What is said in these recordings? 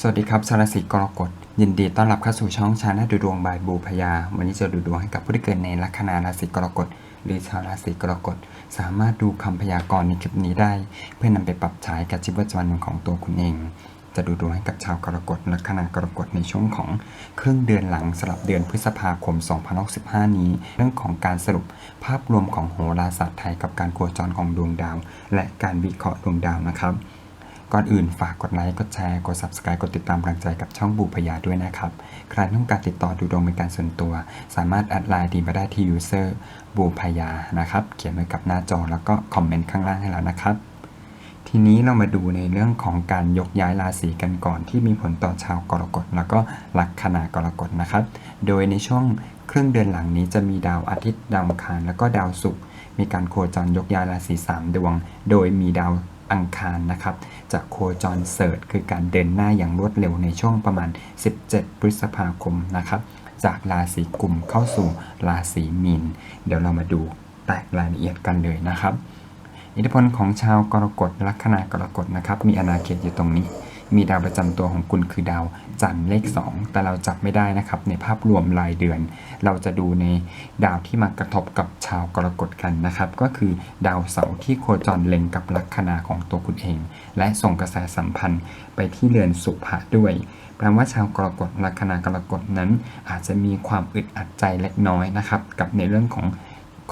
สวัสดีครับชาวราศีกรกฎยินดีต้อนรับเข้าสู่ช่องชาแนลดูดวงบายบูพยา วันนี้จะดูดวงให้กับผู้ที่เกิดในลัคนาราศีกรกฎหรือชาวราศีกรกฎสามารถดูคำพยากรณ์ในคลิปนี้ได้ เพื่อนำไปปรับใช้กับชีวิตประจำวันของตัวคุณเอง จะดูดวงให้กับชาวกรกฎลัคนากรกฎในช่วงของครึ่งเดือนหลังสลับเดือนพฤษภาคม 2065 นี้ เรื่องของการสรุปภาพรวมของโหราศาสตร์ไทยกับการโคจรของดวงดาว และการวิเคราะห์ดวงดาวนะครับ ก่อนอื่นฝากกดไลค์ กดแชร์ กด Subscribe กดติดตามกำลังใจกับช่องบูพยาด้วยนะครับ ใครต้องการติดต่อดูดวงเป็นการส่วนตัว สามารถแอดไลน์ดีมาได้ที่ user บูพยานะครับ เขียนไว้กับหน้าจอแล้วก็คอมเมนต์ข้างล่างให้แล้วนะครับ ทีนี้เรามาดูในเรื่องของการยกย้ายราศีกันก่อนที่มีผลต่อชาวกรกฎแล้วก็ลัคนากรกฎนะครับ โดยในช่วงครึ่งเดือนหลังนี้จะมีดาวอาทิตย์ดาวคารแล้วก็ดาวศุกร์มีการโคจรยกย้ายราศีสามดวง โดยมีดาว อังคารนะครับจะโคจรเสิร์ชคือการเดินหน้าอย่างรวดเร็วในช่วงประมาณ 17 พฤษภาคมนะครับ จากราศีกุมเข้าสู่ราศีมีน เดี๋ยวเรามาดูแตกรายละเอียดกันเลยนะครับ อิทธิพลของชาวกรกฎลัคนากรกฎนะครับ มีอาณาเขตอยู่ตรงนี้ มีดาวประจำตัวของคุณคือดาวจันทร์เลข 2 แต่เราจับไม่ได้นะครับ ในภาพรวมรายเดือน เราจะดูในดาวที่มากระทบกับชาวกรกฎกันนะครับ ก็คือดาวเสาร์ที่โคจรเล็งกับลัคนาของตัวคุณเอง และส่งกระแสสัมพันธ์ไปที่เรือนสุภะด้วยแปลว่าชาวกรกฎลัคนากรกฎนั้น อาจจะมีความอึดอัดใจเล็กน้อยนะครับ กับในเรื่องของ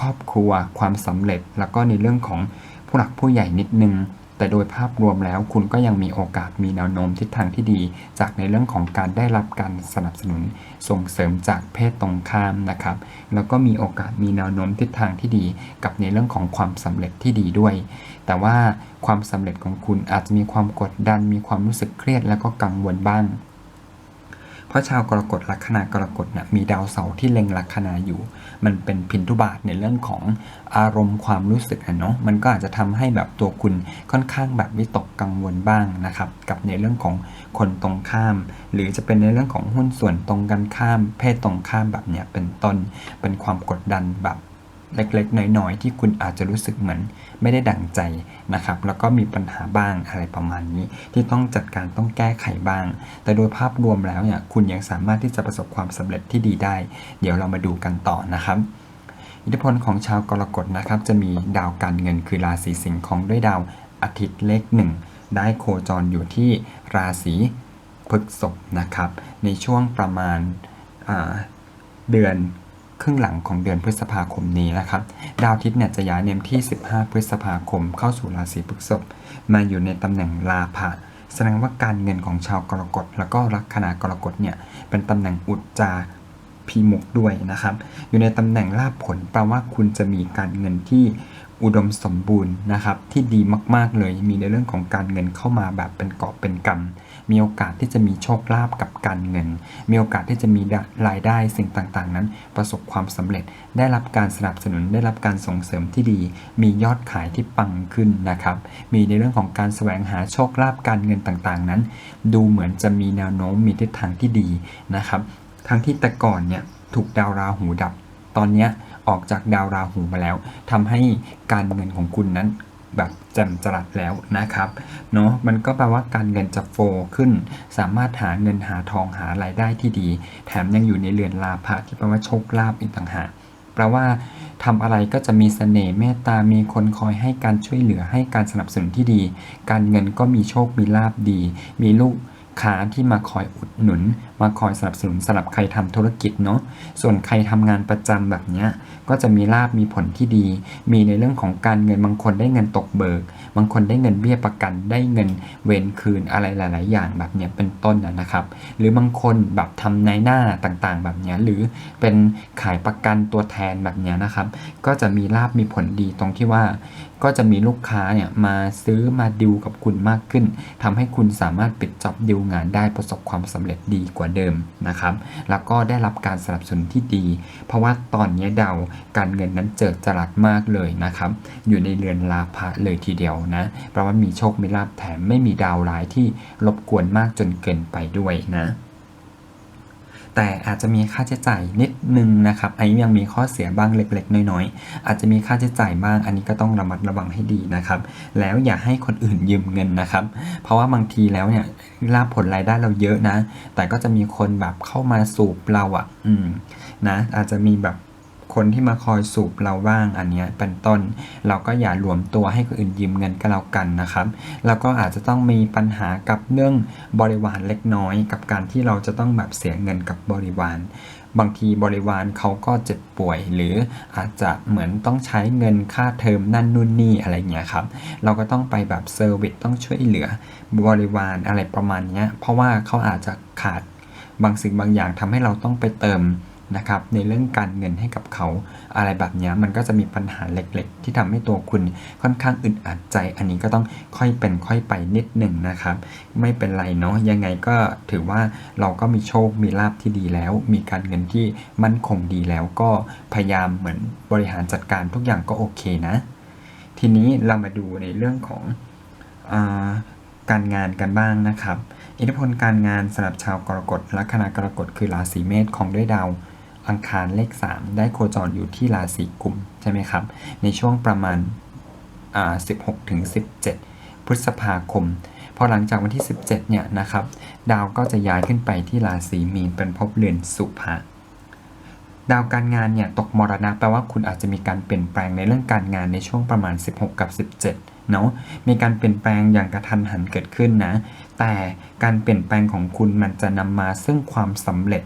ครอบครัว ความสำเร็จ แล้วก็ในเรื่องของผู้หลักผู้ใหญ่นิดนึง แต่โดยภาพรวมแล้วคุณก็ยังมีโอกาสมีแนวโน้มทิศทางที่ดี จากในเรื่องของการได้รับการสนับสนุนส่งเสริมจากเพศตรงข้ามนะครับ แล้วก็มีโอกาสมีแนวโน้มทิศทางที่ดี กับในเรื่องของความสำเร็จที่ดีด้วย แต่ว่าความสำเร็จของคุณอาจจะมีความกดดัน มีความรู้สึกเครียดแล้วก็กังวลบ้าง เพราะชาวกรกฎลัคนากรกฎเนี่ยมีดาวเสาร์ที่เล็งลัคนาอยู่ มันเป็นพินทุบาทในเรื่องของอารมณ์ความรู้สึกนะเนาะมันก็อาจจะทำให้แบบตัวคุณค่อนข้างแบบวิตกกังวลบ้างนะครับกับในเรื่องของคนตรงข้าม หรือจะเป็นในเรื่องของหุ้นส่วนตรงกันข้าม เพศตรงข้ามแบบเนี้ยเป็นต้นเป็นความกดดันแบบ เล็กๆ น้อยๆ ที่คุณอาจจะรู้สึกเหมือนไม่ได้ดั่งใจนะครับ แล้วก็มีปัญหาบ้างอะไรประมาณนี้ ที่ต้องจัดการต้องแก้ไขบ้าง แต่โดยภาพรวมแล้วเนี่ยคุณยังสามารถที่จะประสบความสำเร็จที่ดีได้ เดี๋ยวเรามาดูกันต่อนะครับอิทธิพลของชาวกรกฎนะครับ จะมีดาวการเงินคือราศีสิงห์ของด้วยดาวอาทิตย์เลขหนึ่งได้โคจรอยู่ที่ราศีพฤษภนะครับ ในช่วงประมาณเดือน ครึ่งหลังของเดือนพฤษภาคมนี้นะครับ ดาวอาทิตย์เนี่ยจะย้ายเนมที่ 15 พฤษภาคมเข้าสู่ราศีพฤษภมาอยู่ในตำแหน่งลาภะแสดงว่าการเงินของชาวกรกฎแล้วก็ลัคนากรกฎเนี่ยเป็นตำแหน่งอุจจาพีมุกด้วยนะครับ อยู่ในตำแหน่งลาภผลแปลว่าคุณจะมีการเงินที่อุดมสมบูรณ์นะครับที่ดีมาก ๆ เลยมีในเรื่องของการเงินเข้ามาแบบเป็นกอบเป็นกำ มีโอกาสที่จะมีโชคลาภกับการเงิน มีโอกาสที่จะมีรายได้สิ่งต่างๆ นั้น ประสบความสำเร็จ ได้รับการสนับสนุนได้รับการส่งเสริมที่ดี มียอดขายที่ปังขึ้นนะครับ มีในเรื่องของการแสวงหาโชคลาภการเงินต่างๆ นั้น ดูเหมือนจะมีแนวโน้มมีทิศทางที่ดีนะครับ ทั้งที่แต่ก่อนเนี่ยถูกดาวราหูดับ ตอนนี้ออกจากดาวราหูมาแล้วทำให้การเงินของคุณนั้น แบบแจ่มจรัสแล้วนะครับเนาะมันก็แปลว่าการเงินจะโฟขึ้น สามารถหาเงินหาทองหารายได้ที่ดี แถมยังอยู่ในเรือนลาภะที่แปลว่าโชคลาภอีกต่างหากแปลว่าทำอะไรก็จะมีเสน่ห์เมตตา มีคนคอยให้การช่วยเหลือให้การสนับสนุนที่ดี การเงินก็มีโชค มีลาบดี มีลูก ค้าที่มาคอยอุดหนุน มาคอยสนับสนุนสำหรับใครทำธุรกิจเนาะส่วนใครทำงานประจำแบบเนี้ยก็จะมีลาบมีผลที่ดี มีในเรื่องของการเงินบางคนได้เงินตกเบิก บางคนได้เงินเบี้ยประกัน ได้เงินเวนคืนอะไรหลาย ๆ อย่างแบบเนี้ยเป็นต้นนะครับ หรือบางคนแบบทำในหน้าต่างๆ แบบเนี้ยหรือเป็นขายประกันตัวแทนแบบเนี้ยนะครับ ก็จะมีลาบมีผลดีตรงที่ว่า ก็จะมีลูกค้าเนี่ยมาซื้อมาดิวกับคุณมากขึ้นทำให้คุณสามารถปิดจ็อบดิวงานได้ประสบความสำเร็จดีกว่าเดิมนะครับ แล้วก็ได้รับการสนับสนุนที่ดี เพราะว่าตอนนี้ดาวการเงินนั้นเจิดจรัสมากเลยนะครับ อยู่ในเรือนลาภะเลยทีเดียวนะเพราะว่ามีโชคมีลาภแถมไม่มีดาวร้ายที่รบกวนมากจนเกินไปด้วยนะ แต่อาจจะมีค่าใช้จ่ายนิดนึงนะครับอันนี้ยังมีข้อเสียบ้างเล็กๆ น้อยๆ อาจจะมีค่าใช้จ่ายบ้าง อันนี้ก็ต้องระมัดระวังให้ดีนะครับ แล้วอย่าให้คนอื่นยืมเงินนะครับ เพราะว่าบางทีแล้วเนี่ยลาบผลรายได้เราเยอะนะ แต่ก็จะมีคนแบบเข้ามาสูบเราอะ่ะ อืมนะอาจจะมีแบบ คนที่มาคอยสูบเราบ้างอันเนี้ยเป็นต้น เราก็อย่าหลวมตัวให้คนอื่นยืมเงินก็แล้วกันนะครับ แล้วก็อาจจะต้องมีปัญหากับเรื่องบริวารเล็กน้อย กับการที่เราจะต้องแบบเสียเงินกับบริวารบางทีบริวารเขาก็เจ็บป่วย หรืออาจจะเหมือนต้องใช้เงินค่าเทอมนั่นนู่นนี่อะไรเงี้ยครับ เราก็ต้องไปแบบเซอร์วิสต้องช่วยเหลือบริวารอะไรประมาณเนี้ยเพราะว่าเขาอาจจะขาดบางสิ่งบางอย่างทำให้เราต้องไปเติม นะครับในเรื่องการเงินให้กับเขาอะไรแบบนี้มันก็จะมีปัญหาเล็กๆ ที่ทำให้ตัวคุณค่อนข้างอึดอัดใจ อันนี้ก็ต้องค่อยเป็นค่อยไปนิดหนึ่งนะครับ ไม่เป็นไรเนาะยังไงก็ถือว่าเราก็มีโชคมีลาภที่ดีแล้ว มีการเงินที่มั่นคงดีแล้วก็พยายามเหมือนบริหารจัดการทุกอย่างก็โอเคนะ ทีนี้เรามาดูในเรื่องของอการงานกันบ้างนะครับ อิทธิพลการงานสำหรับชาวกรกฎลัคนากรกฎคือราศีเมษของด้วยดาว อังคารเลข 3 ได้โคจรอยู่ที่ราศีกุมใช่ไหมครับ ในช่วงประมาณอ่า16ถึง17 พฤษภาคม พอหลังจากวันที่ 17 เนี่ยนะครับ ดาวก็จะย้ายขึ้นไปที่ราศีมีนเป็นภพเรือนสุภะดาวการงานเนี่ยตกมรณะแปลว่าคุณอาจจะมีการเปลี่ยนแปลงในเรื่องการงานในช่วงประมาณ 16 กับ 17 เนาะมีการเปลี่ยนแปลงอย่างกระทันหันเกิดขึ้นนะ แต่การเปลี่ยนแปลงของคุณมันจะนำมาซึ่งความสำเร็จ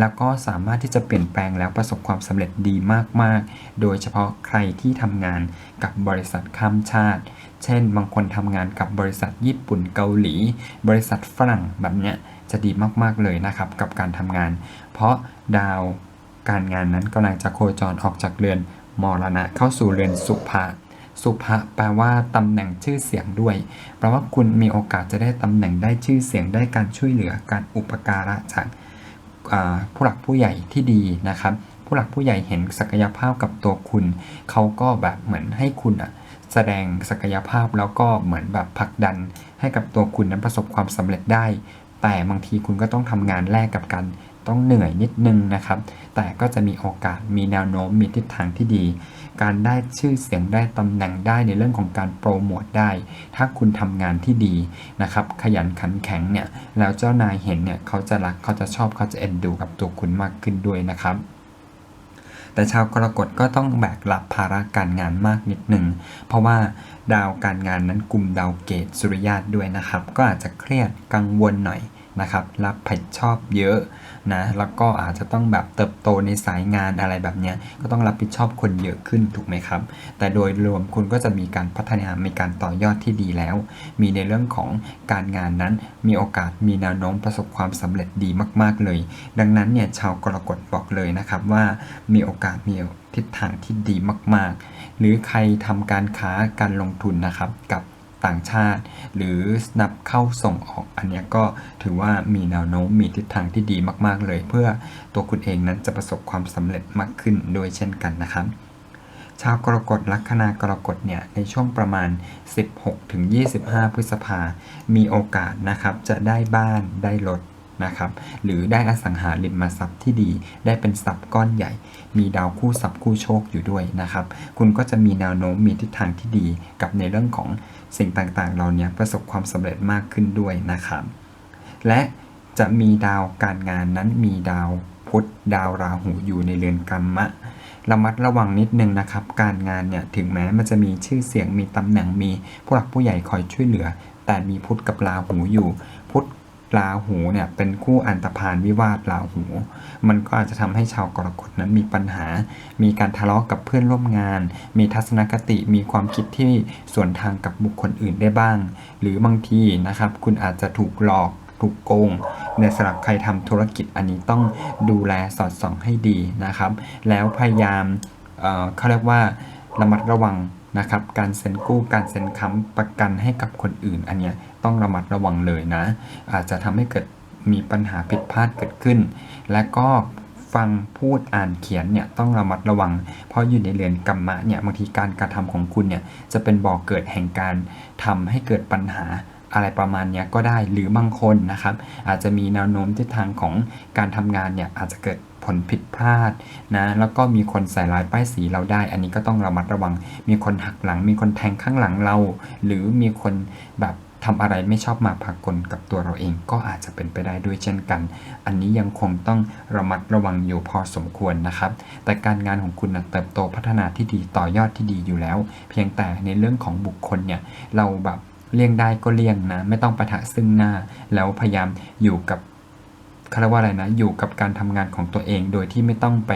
แล้วก็สามารถที่จะเปลี่ยนแปลงแล้วประสบความสำเร็จดีมากๆ โดยเฉพาะใครที่ทำงานกับบริษัทข้ามชาติ เช่น บางคนทำงานกับบริษัทญี่ปุ่นเกาหลี บริษัทฝรั่งแบบเนี้ยจะดีมากๆเลยนะครับกับการทำงาน เพราะดาวการงานนั้นกำลังจะโคจรออกจากเรือนมรณะเข้าสู่เรือนสุภะสุภะแปลว่าตำแหน่งชื่อเสียงด้วย แปลว่าคุณมีโอกาสจะได้ตำแหน่งได้ชื่อเสียงได้การช่วยเหลือการอุปการะจาก ผู้หลักผู้ใหญ่ที่ดีนะครับ ผู้หลักผู้ใหญ่เห็นศักยภาพกับตัวคุณ เขาก็แบบเหมือนให้คุณอะแสดงศักยภาพแล้วก็เหมือนแบบผลักดัน ให้กับตัวคุณนั้นประสบความสำเร็จได้ แต่บางทีคุณก็ต้องทำงานแลกกับการ ต้องเหนื่อยนิดนึงนะครับ แต่ก็จะมีโอกาสมีแนวโน้มมีทิศทางที่ดี การได้ชื่อเสียงได้ตำแหน่งได้ในเรื่องของการโปรโมทได้ ถ้าคุณทำงานที่ดีนะครับ ขยันขันแข็งเนี่ย แล้วเจ้านายเห็นเนี่ยเขาจะรักเขาจะชอบเขาจะเอ็นดูกับตัวคุณมากขึ้นด้วยนะครับแต่ชาวกรกฎก็ต้องแบกรับภาระการงานมากนิดหนึ่ง เพราะว่าดาวการงานนั้นกลุ่มดาวเกตสุริยาตด้วยนะครับ ก็อาจจะเครียดกังวลหน่อย นะครับ รับผิดชอบเยอะนะ แล้วก็อาจจะต้องแบบเติบโตในสายงานอะไรแบบนี้ก็ต้องรับผิดชอบคนเยอะขึ้นถูกไหมครับ แต่โดยรวมคุณก็จะมีการพัฒนา มีการต่อยอดที่ดีแล้ว มีในเรื่องของการงานนั้น มีโอกาส มีแนวโน้มประสบความสำเร็จดีมาก ๆ เลย ดังนั้นเนี่ยชาวกรกฎบอกเลยนะครับว่ามีโอกาสมีทิศทางที่ดีมาก ๆ หรือใครทำการค้าการลงทุนนะครับกับ ต่างชาติ หรือนับเข้าส่งออกอันนี้ก็ถือว่ามีแนวโน้มมีทิศทางที่ดีมาก ๆ เลย เพื่อตัวคุณเองนั้นจะประสบความสำเร็จมากขึ้นโดยเช่นกันนะครับชาวกรกฎลัคนากรกฎเนี่ยในช่วงประมาณ 16ถึง25 พฤษภา มีโอกาสนะครับจะได้บ้านได้รถนะครับหรือได้อสังหาริมทรัพย์ที่ดี ได้เป็นทรัพย์ก้อนใหญ่ มีดาวคู่ทรัพย์คู่โชคอยู่ด้วยนะครับ คุณก็จะมีแนวโน้มมีทิศทางที่ดีกับในเรื่องของ สิ่งต่างๆเราเนี้ยประสบความสำเร็จมากขึ้นด้วยนะครับ และจะมีดาวการงานนั้นมีดาวพุธดาวราหูอยู่ในเรือนกรรมะ ระมัดระวังนิดนึงนะครับ การงานเนี่ยถึงแม้มันจะมีชื่อเสียงมีตำแหน่งมีผู้หลักผู้ใหญ่คอยช่วยเหลือ แต่มีพุธกับราหูอยู่ ราหูเนี่ยเป็นคู่อันตรพานวิวาทราหู มันก็อาจจะทำให้ชาวกรกฎนั้นมีปัญหา มีการทะเลาะกับเพื่อนร่วมงาน มีทัศนคติ มีความคิดที่ส่วนทางกับบุคคลอื่นได้บ้าง หรือบางทีนะครับคุณอาจจะถูกหลอกถูกโกงในสำหรับใครทำธุรกิจอันนี้ต้องดูแลสอดส่องให้ดีนะครับ แล้วพยายามเเขาเรียกว่าระมัดระวัง นะครับ การเซ็นกู้การเซ็นค้ำประกันให้กับคนอื่น อันเนี้ยต้องระมัดระวังเลยนะ อาจจะทำให้เกิดมีปัญหาผิดพลาดเกิดขึ้น และก็ฟังพูดอ่านเขียนเนี่ยต้องระมัดระวัง เพราะอยู่ในเรือนกรรมะเนี่ยบางทีการกระทำของคุณเนี่ยจะเป็นบ่อกเกิดแห่งการทำให้เกิดปัญหาอะไรประมาณเนี้ยก็ได้หรือบางคนนะครับ อาจจะมีแนวโน้มทิศทางของการทำงานเนี่ยอาจจะเกิด ผลผิดพลาดนะแล้วก็มีคนใส่ร้ายป้ายสีเราได้ อันนี้ก็ต้องระมัดระวัง มีคนหักหลัง มีคนแทงข้างหลังเรา หรือมีคนแบบทำอะไรไม่ชอบมาพากลกับตัวเราเอง ก็อาจจะเป็นไปได้ด้วยเช่นกัน อันนี้ยังคงต้องระมัดระวังอยู่พอสมควรนะครับ แต่การงานของคุณนะเติบโตพัฒนาที่ดีต่อยอดที่ดีอยู่แล้ว เพียงแต่ในเรื่องของบุคคลเนี่ยเราแบบเลี่ยงได้ก็เลี่ยงนะ ไม่ต้องประทะซึ่งหน้า แล้วพยายามอยู่กับ เขาเรียกว่าอะไรนะ อยู่กับการทำงานของตัวเอง โดยที่ไม่ต้องไป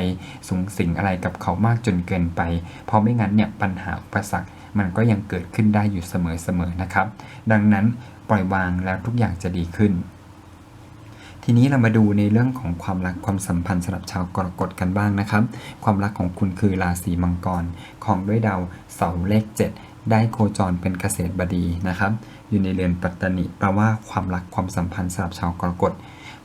สูงสิงอะไรกับเขามากจนเกินไป เพราะไม่งั้นเนี่ยปัญหาอุปสรรคมันก็ยังเกิดขึ้นได้อยู่เสมอๆนะครับ ดังนั้นปล่อยวางแล้วทุกอย่างจะดีขึ้น ทีนี้เรามาดูในเรื่องของความรักความสัมพันธ์สำหรับชาวกรกฎกันบ้างนะครับ ความรักของคุณคือราศีมังกร ของด้วยดาวเสาร์เลข 7 ได้โคจรเป็นเกษตรบดีนะครับ อยู่ในเรือนปัตตนิแปลว่าความรักความสัมพันธ์สำหรับชาวกรกฎ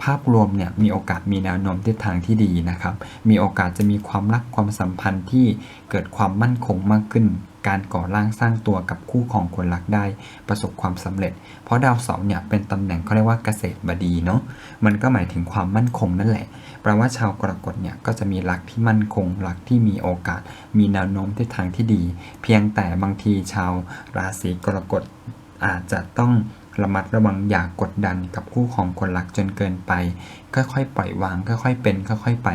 ภาพรวมเนี่ยมีโอกาสมีแนวโน้มทิศทางที่ดีนะครับ มีโอกาสจะมีความรักความสัมพันธ์ที่เกิดความมั่นคงมากขึ้น การก่อร่างสร้างตัวกับคู่ของคนรักได้ประสบความสำเร็จ เพราะดาวเสาร์เนี่ยเป็นตำแหน่งเขาเรียกว่าเกษตรบดีเนาะ มันก็หมายถึงความมั่นคงนั่นแหละ แปลว่าชาวกรกฎเนี่ยก็จะมีรักที่มั่นคงรักที่มีโอกาส มีแนวโน้มทิศทางที่ดี เพียงแต่บางทีชาวราศีกรกฎอาจจะต้อง ระมัดระวังอย่ากกดดันกับคู่ของคนรักจนเกินไป ค่อยๆ ปล่อยวาง ค่อยๆ เป็น ค่อยๆ ไป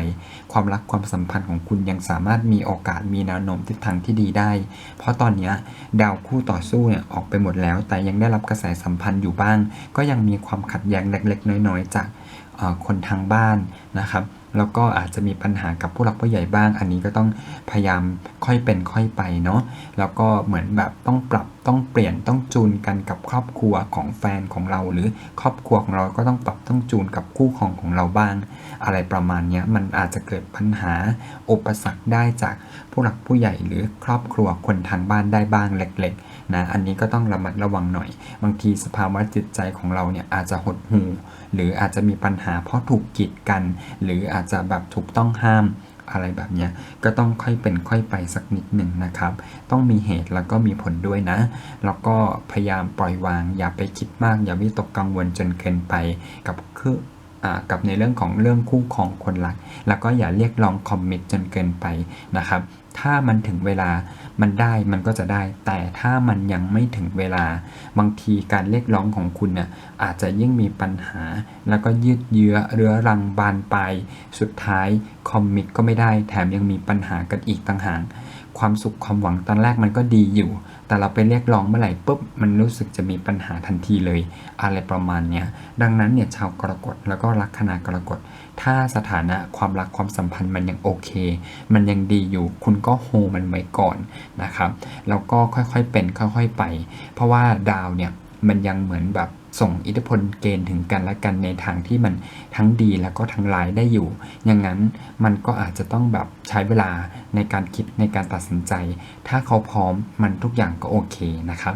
ความรักความสัมพันธ์ของคุณยังสามารถมีโอกาสมีแนวโน้มทิศทางที่ดีได้ เพราะตอนนี้ดาวคู่ต่อสู้เนี่ยออกไปหมดแล้ว แต่ยังได้รับกระแสสัมพันธ์อยู่บ้าง ก็ยังมีความขัดแย้งเล็กๆ น้อยๆ จากคนทางบ้านนะครับ แล้วก็อาจจะมีปัญหากับผู้หลักผู้ใหญ่บ้าง อันนี้ก็ต้องพยายามค่อยเป็นค่อยไปเนาะแล้วก็เหมือนแบบต้องปรับต้องเปลี่ยนต้องจูนกันกับครอบครัวของแฟนของเรา หรือครอบครัวของเราก็ต้องปรับต้องจูนกับคู่ของของเราบ้าง อะไรประมาณนี้มันอาจจะเกิดปัญหาอุปสรรคได้จากผู้หลักผู้ใหญ่หรือครอบครัวคนทางบ้านได้บ้างเล็กๆนะอันนี้ก็ต้องระมัดระวังหน่อย บางทีสภาวะจิตใจของเราเนี่ยอาจจะหดหู่ หรืออาจจะมีปัญหาเพราะถูกกีดกัน หรืออาจจะแบบถูกต้องห้ามอะไรแบบเนี้ยก็ต้องค่อยเป็นค่อยไปสักนิดหนึ่งนะครับ ต้องมีเหตุแล้วก็มีผลด้วยนะ แล้วก็พยายามปล่อยวาง อย่าไปคิดมาก อย่าวิตกกังวลจนเกินไปกับคือ กับในเรื่องของเรื่องคู่ของคนรัก แล้วก็อย่าเรียกร้องคอมมิตจนเกินไปนะครับ ถ้ามันถึงเวลามันได้มันก็จะได้ แต่ถ้ามันยังไม่ถึงเวลา บางทีการเรียกร้องของคุณเนี่ยอาจจะยิ่งมีปัญหา แล้วก็ยืดเยื้อเรื้อรังบานปลายสุดท้ายคอมมิตก็ไม่ได้ แถมยังมีปัญหากันอีกต่างหาก ความสุขความหวังตอนแรกมันก็ดีอยู่ แต่เราไปเรียกร้องเมื่อไหร่ปุ๊บมันรู้สึกจะมีปัญหาทันทีเลย อะไรประมาณเนี้ยดังนั้นเนี่ยชาวกรกฎแล้วก็ลัคนากรกฎถ้าสถานะความรักความสัมพันธ์มันยังโอเค มันยังดีอยู่คุณก็โฮมันไว้ก่อนนะครับแล้วก็ค่อยๆเป็นค่อย ๆไป เพราะว่าดาวเนี่ยมันยังเหมือนแบบ ส่งอิทธิพลเกณฑ์ถึงกันและกันในทางที่มันทั้งดีแล้วก็ทั้งร้ายได้อยู่ อย่างนั้นมันก็อาจจะต้องแบบใช้เวลาในการคิดในการตัดสินใจ ถ้าเขาพร้อมมันทุกอย่างก็โอเคนะครับ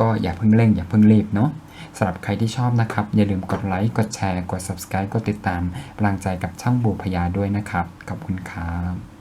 ก็อย่าเพิ่งเร่ง อย่าเพิ่งรีบเนาะสำหรับใครที่ชอบนะครับ อย่าลืมกดไลค์กดแชร์ กด subscribe กดติดตามกำลังใจกับช่างบูพยาด้วยนะครับ ขอบคุณครับ